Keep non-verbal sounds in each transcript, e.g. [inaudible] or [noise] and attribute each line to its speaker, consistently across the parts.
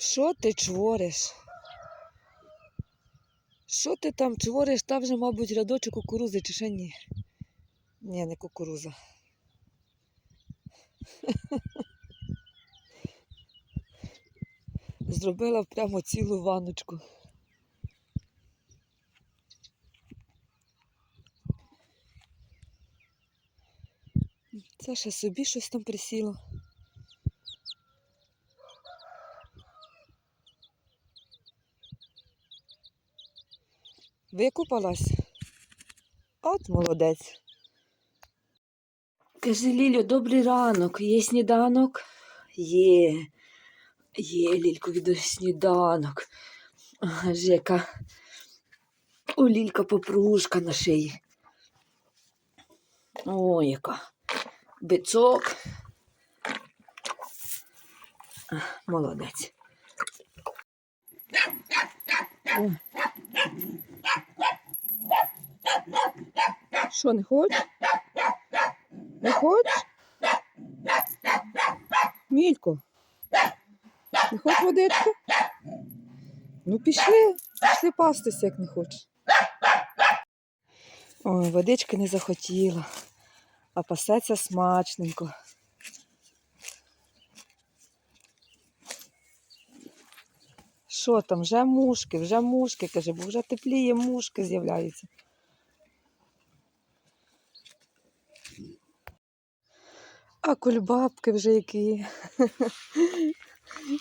Speaker 1: Що ти чвориш? Що ти там чвориш? Там вже, мабуть, рядочок кукурузи чи ще ні? Ні, не кукуруза. [laughs] Зробила прямо цілу ваночку. Це ще собі щось там присіло. Викупалась? От молодець. Кажи, Лілю, добрий ранок. Є сніданок? Є. Є, Лілько, від сніданок. Аж яка у Лілька попружка на шиї. О, яка. Бицок. Молодець. Що, не хочеш? Не хочеш? Мілько. Не хочеш водички? Ну пішли, пішли пастися, як не хочеш. Ой, водички не захотіла, а пасеться смачненько. Що там, вже мушки, вже мушки, каже, бо вже тепліє мушки з'являються. А кульбабки вже які.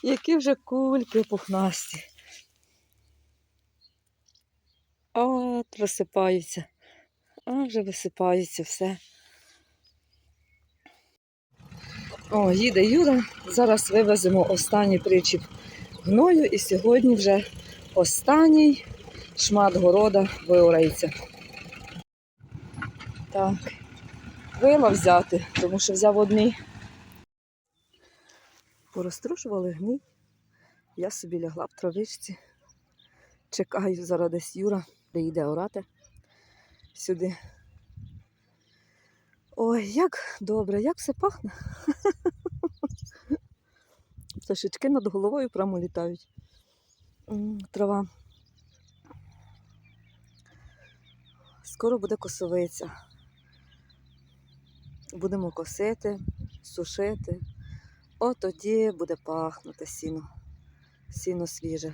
Speaker 1: Які вже кульки пухнасті. От, висипаються. А вже висипаються все. О, їде Юра. Зараз вивеземо останній причіп гною і сьогодні вже останній шмат города виорається. Так, вила взяти, тому що взяв одний. Порозтрушували гній. Я собі лягла в травичці. Чекаю зараз десь Юра, де йде орати сюди. Ой, як добре, як все пахне. [laughs] Пташечки над головою прямо літають. Трава. Скоро буде косовиця. Будемо косити, сушити. От тоді буде пахнути сіно. Сіно свіже.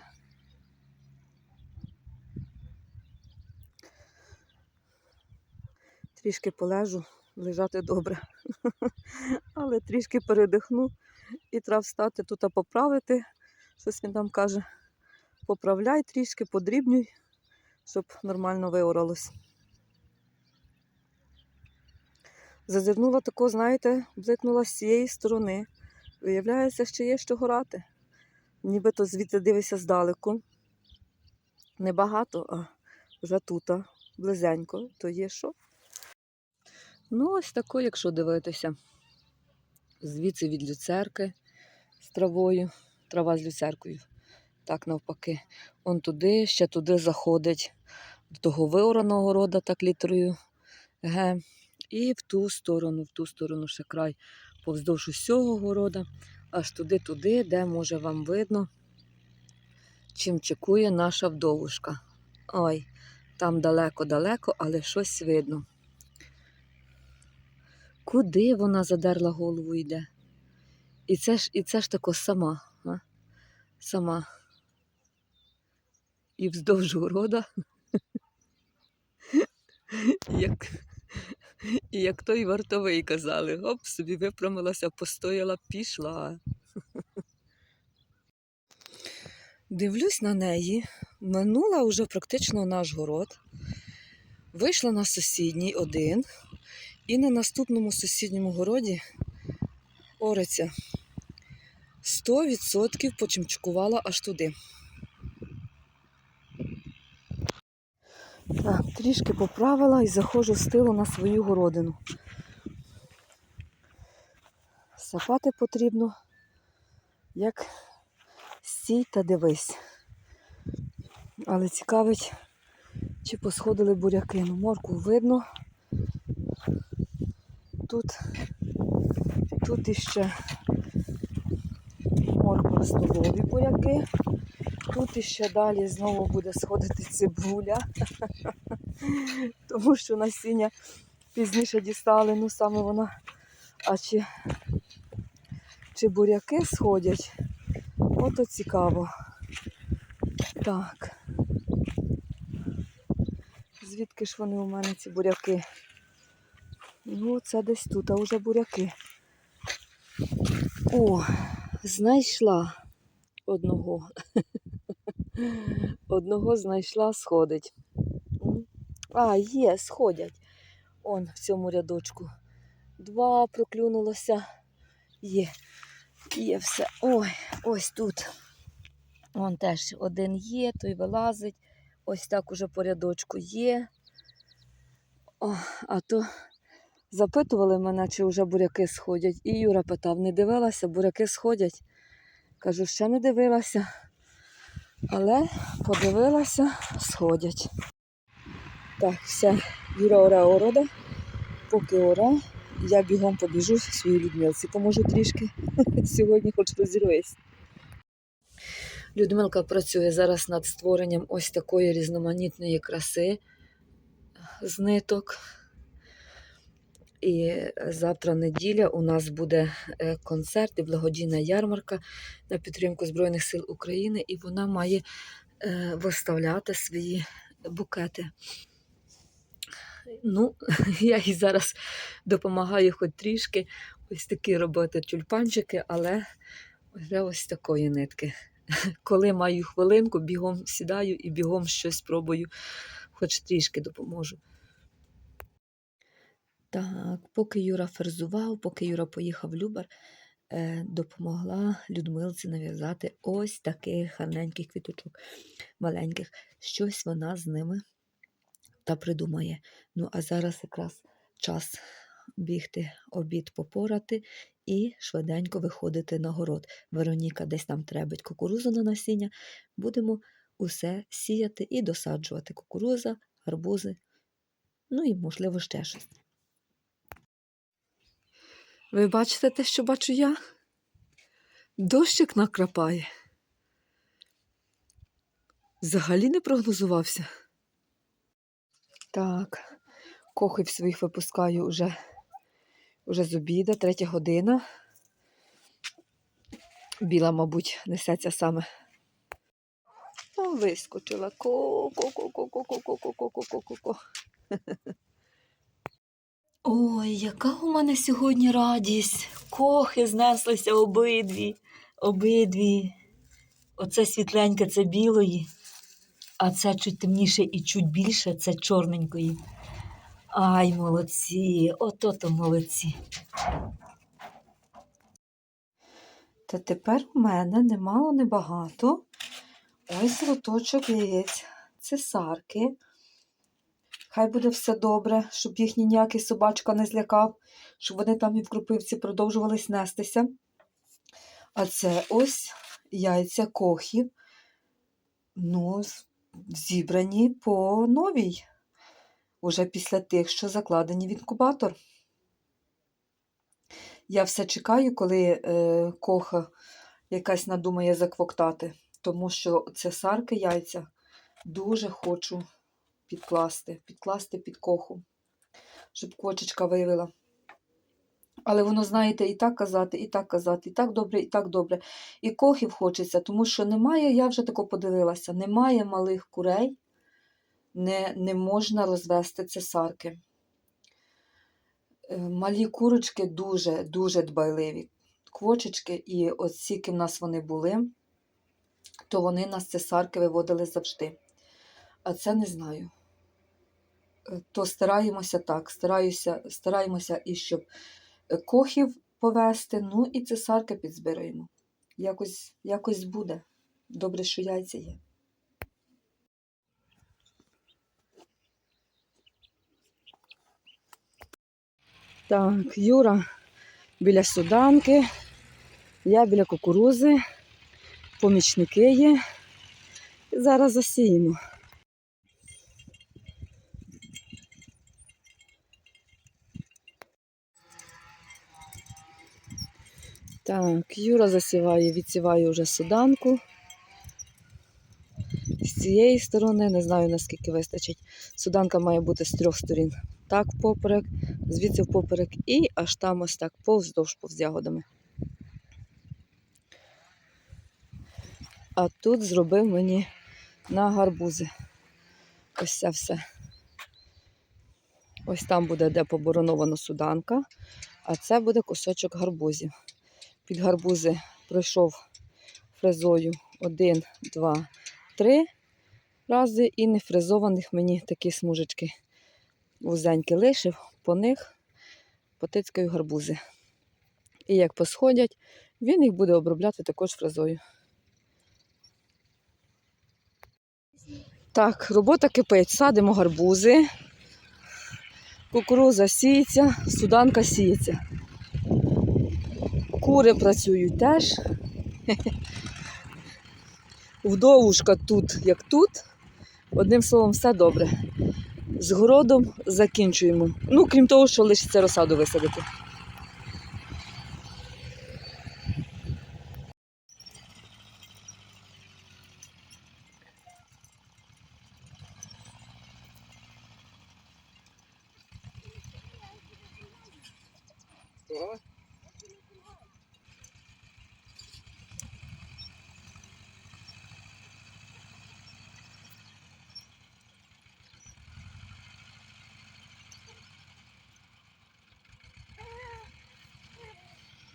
Speaker 1: Трішки полежу, лежати добре. [laughs] Але трішки передихну і треба встати тут а поправити. Щось він там каже. Поправляй трішки, подрібнюй, щоб нормально виоралось. Зазирнула тако, знаєте, бликнула з цієї сторони. Виявляється, що є що горати. Нібито звідти дивишся здалеку. Небагато, а вже тут, близенько, то є що. Ну, ось тако, якщо дивитися. Звідси від люцерки з травою, трава з люцеркою. Так навпаки. Он туди, ще туди заходить до того виораного города, так літерою Г. І в ту сторону, в ту сторону ще край повздовж усього города, аж туди-туди, де може вам видно, чим чекує наша вдовушка. Ой, там далеко-далеко, але щось видно. Куди вона задерла голову йде? І це ж, і це ж тако сама. А? Сама. І вздовж города. [laughs] Як, [laughs] і як той вартовий казали, оп, собі випрямилася, постояла, пішла. Дивлюсь на неї, минула вже практично наш город, вийшла на сусідній один, і на наступному сусідньому городі ориця 100% почимчкувала аж туди. Так, трішки поправила і заходжу з тилу на свою городину. Сапати потрібно, як стій та дивись. Але цікавить, чи посходили буряки. Ну, морку видно. Тут, тут іще морква столові буряки. Тут іще далі знову буде сходити цибуля, [laughs] тому що насіння пізніше дістали, ну саме вона. А чи, чи буряки сходять? Ото цікаво. Так. Звідки ж вони у мене ці буряки? Ну, це десь тут, а вже буряки. О, знайшла одного. [laughs] Одного знайшла, сходить. А, є, сходять. Он в цьому рядочку. Два проклюнулося. Є. Є все. Ой, ось тут. Вон теж один є, той вилазить. Ось так уже по рядочку є. О, а то запитували мене, чи вже буряки сходять. І Юра питав, не дивилася, буряки сходять. Кажу, ще не дивилася. Але подивилася, сходять. Так, все, Юра оре орода. Поки оре, я бігом побіжу своїй Людмилці. Поможу трішки. [laughs] Сьогодні хоч розірвись. Людмилка працює зараз над створенням ось такої різноманітної краси з ниток. І завтра неділя у нас буде е, концерт і благодійна ярмарка на підтримку Збройних сил України, і вона має е, виставляти свої букети. Ну, [laughs] я їй зараз допомагаю хоч трішки ось такі робити тюльпанчики, але вже ось такої нитки. [laughs] Коли маю хвилинку, бігом сідаю і бігом щось пробую, хоч трішки допоможу. Так, поки Юра ферзував, поки Юра поїхав в Любар, е, допомогла Людмилці нав'язати ось таких гарненьких квіточок, маленьких. Щось вона з ними та придумає. Ну, а зараз якраз час бігти, обід попорати і швиденько виходити на город. Вероніка десь там требить кукурузу на насіння. Будемо усе сіяти і досаджувати кукуруза, гарбузи, ну і, можливо, ще щось. Ви бачите те, що бачу я? Дощик накрапає. Взагалі не прогнозувався. Так, кохів своїх випускаю вже, вже з обіда, третя година. Біла, мабуть, несеться саме. О, вискочила. Ко-ко-ко-ко-ко-ко-ко-ко-ко-ко-ко. Ой, яка у мене сьогодні радість. Кохи знеслися обидві, обидві. Оце світленьке, це білої, а це чуть темніше і чуть більше це чорненької. Ай, молодці, ото-то молодці. Та тепер у мене немало небагато. Ось лоточок яєць. Це сарки. Хай буде все добре, щоб їхній ніякий собачка не злякав, щоб вони там і в крупивці продовжували снестися. А це ось яйця кохів, ну, зібрані по новій, уже після тих, що закладені в інкубатор. Я все чекаю, коли е, коха якась надумає заквоктати, тому що це сарки яйця дуже хочу підкласти, підкласти під коху, щоб кочечка вивела. Але воно, знаєте, і так казати, і так казати, і так добре, і так добре. І кохів хочеться, тому що немає, я вже тако подивилася, немає малих курей, не, не можна розвести цесарки. Е, Малі курочки дуже, дуже дбайливі. Квочечки, і от скільки в нас вони були, то вони нас цесарки виводили завжди. А це не знаю. То стараємося так, стараюся, стараємося і щоб е, кохів повести, ну і цесарки підзбираємо. Якось, якось буде. Добре, що яйця є. Так, Юра біля суданки, я біля кукурузи, помічники є. Зараз засіємо. Так, Юра засіває, відсіває вже суданку. З цієї сторони, не знаю наскільки вистачить. Суданка має бути з трьох сторін. Так поперек, звідси поперек і аж там ось так повздовж повз ягодами. А тут зробив мені на гарбузи. Ось це все. Ось там буде, де поборонована суданка, а це буде кусочок гарбузів. Під гарбузи пройшов фрезою один, два, три рази і нефрезованих мені такі смужечки вузенькі лишив, по них потицькаю гарбузи. І як посходять, він їх буде обробляти також фрезою. Так, робота кипить. Садимо гарбузи, кукуруза сіється, суданка сіється. Кури працюють теж. Вдовушка тут, як тут. Одним словом, все добре. З городом закінчуємо. Ну, крім того, що лишиться розсаду висадити.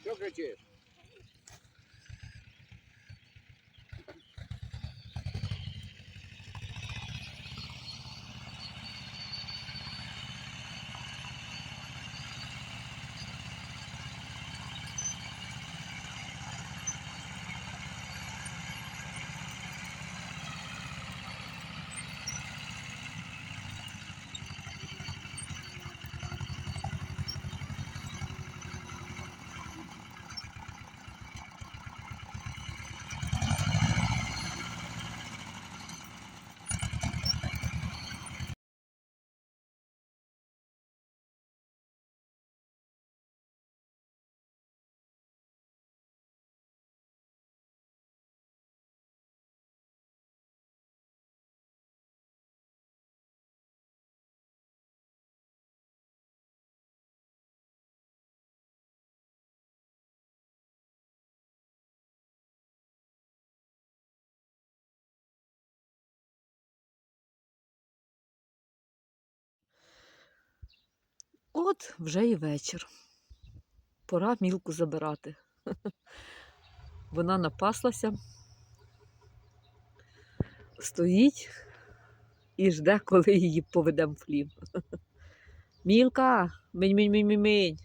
Speaker 2: Що кричиш?
Speaker 1: От вже і вечір. Пора мілку забирати. [laughs] Вона напаслася, стоїть і жде, [laughs] коли її поведемо в хлів. [laughs] Мілка, минь-минь-минь-минь.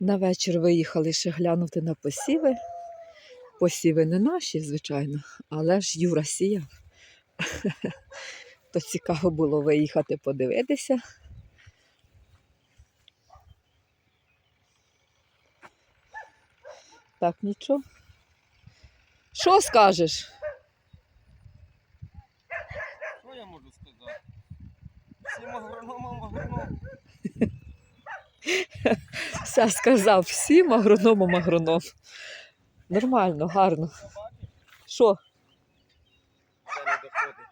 Speaker 1: На вечір виїхали ще глянути на посіви. Посіви не наші, звичайно, але ж Юра сіяв. То цікаво було виїхати подивитися. Так, нічого. Що скажеш?
Speaker 2: Що я можу сказати? Всім агрономам агроном.
Speaker 1: Все сказав всім агрономам агроном. Нормально, гарно. Що?
Speaker 2: Це не доходить.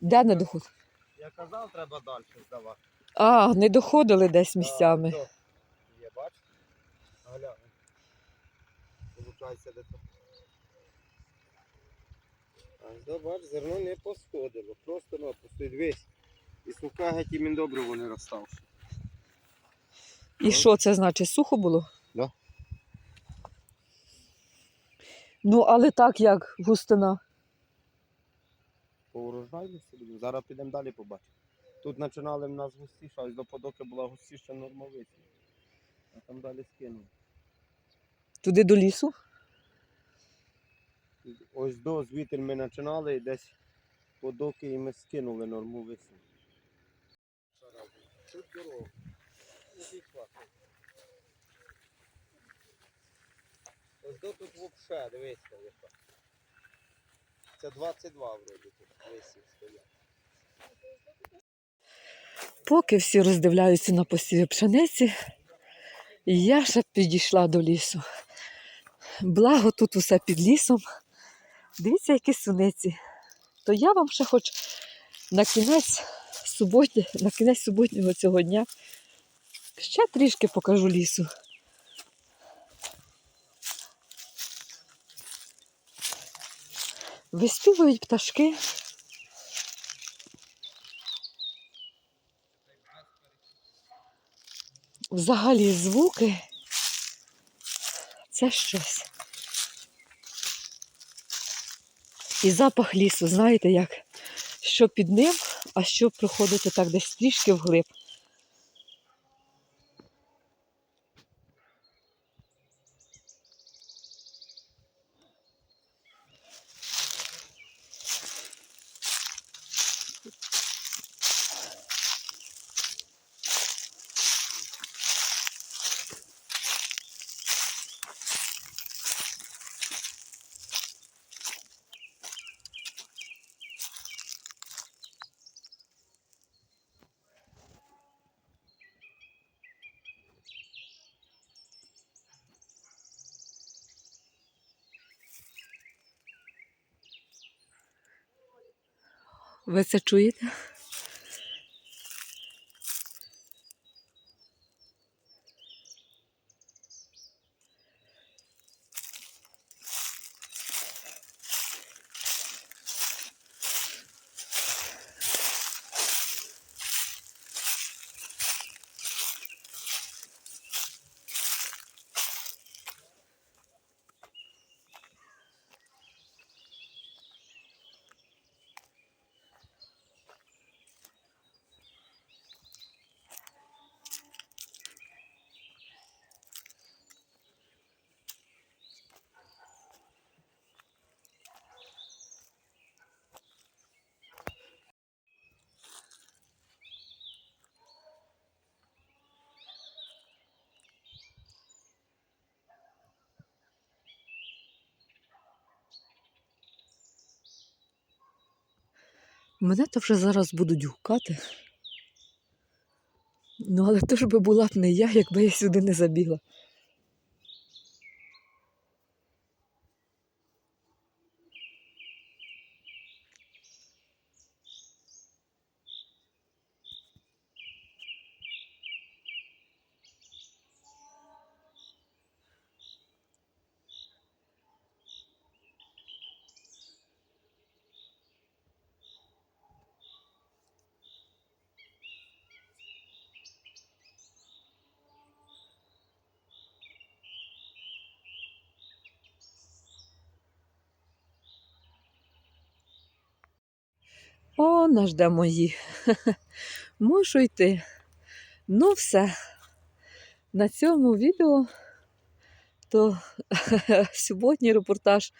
Speaker 1: Де не доходили?
Speaker 2: Я казав, треба далі здавати.
Speaker 1: А, не доходили десь місцями.
Speaker 2: Є, бачите? Галя. Получається, де то. А да, бач, зерно не посходило. Просто напросто. Дивись. І сука геть і міндобре вони розставши.
Speaker 1: І що це значить? Сухо було?
Speaker 2: Да.
Speaker 1: Ну, але так як густина.
Speaker 2: По урожайності. Зараз підемо далі побачимо. Тут починали в нас густіше, ось до подоки була густіша нормовиця. А там далі скинули.
Speaker 1: Туди до лісу.
Speaker 2: Ось до звідти ми починали і десь подоки і ми скинули норму висну. Тут дорога. Ось до тут взагалі, яка. Це 22 вроді тут висів стоять.
Speaker 1: Поки всі роздивляються на посіві пшениці, Я ще підійшла до лісу. Благо тут усе під лісом. Дивіться, які суниці. То я вам ще хоч на кінець суботні, на кінець суботнього цього дня ще трішки покажу лісу. Виспівують пташки. Взагалі звуки це щось. І запах лісу, знаєте, як що під ним, а що проходити так десь трішки вглиб. Ви це чуєте? Мене то вже зараз будуть гукати. Ну, але то ж би була б не я, якби я сюди не забігла. О, наш де мої. [laughs] Мушу йти. Ну, все. На цьому відео то [laughs] суботній репортаж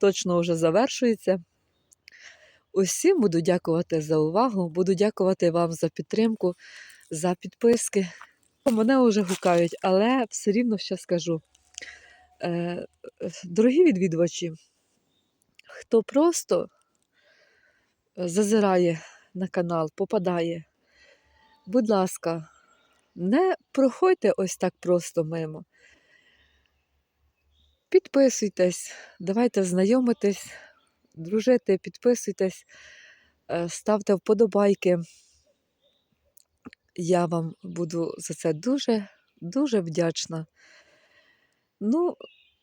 Speaker 1: точно вже завершується. Усім буду дякувати за увагу, буду дякувати вам за підтримку, за підписки. Мене вже гукають, але все рівно ще скажу. Е, Дорогі відвідувачі, хто просто зазирає на канал, попадає. Будь ласка, не проходьте ось так просто мимо. Підписуйтесь, давайте знайомитись, дружити, підписуйтесь, е, ставте вподобайки. Я вам буду за це дуже, дуже вдячна. Ну,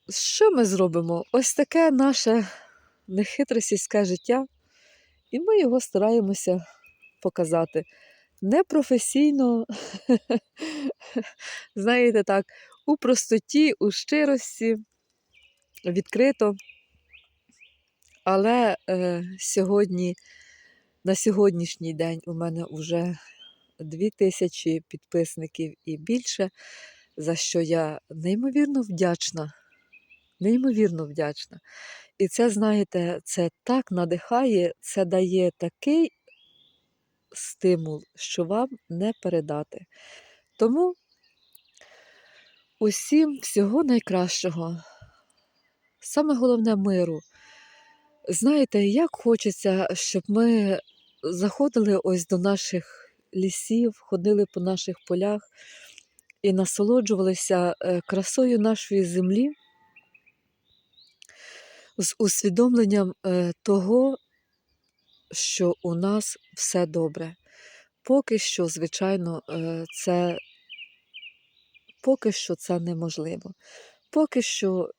Speaker 1: що ми зробимо? Ось таке наше нехитре сільське життя. І ми його стараємося показати. Непрофесійно, [laughs] знаєте так, у простоті, у щирості, відкрито. Але е, сьогодні, на сьогоднішній день у мене вже дві тисячі підписників і більше, за що я неймовірно вдячна. Неймовірно вдячна. І це, знаєте, це так надихає, це дає такий стимул, що вам не передати. Тому усім всього найкращого, саме головне миру. Знаєте, як хочеться, щоб ми заходили ось до наших лісів, ходили по наших полях і насолоджувалися е, красою нашої землі з усвідомленням е, того, що у нас все добре. Поки що, звичайно, е, це поки що це неможливо. Поки що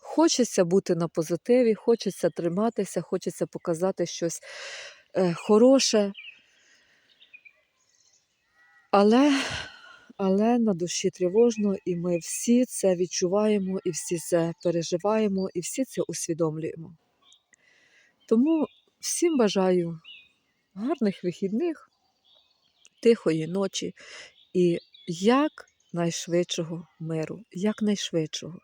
Speaker 1: хочеться бути на позитиві, хочеться триматися, хочеться показати щось е, хороше. Але, але на душі тривожно, і ми всі це відчуваємо, і всі це переживаємо, і всі це усвідомлюємо. Тому всім бажаю гарних вихідних, тихої ночі і якнайшвидшого миру, якнайшвидшого.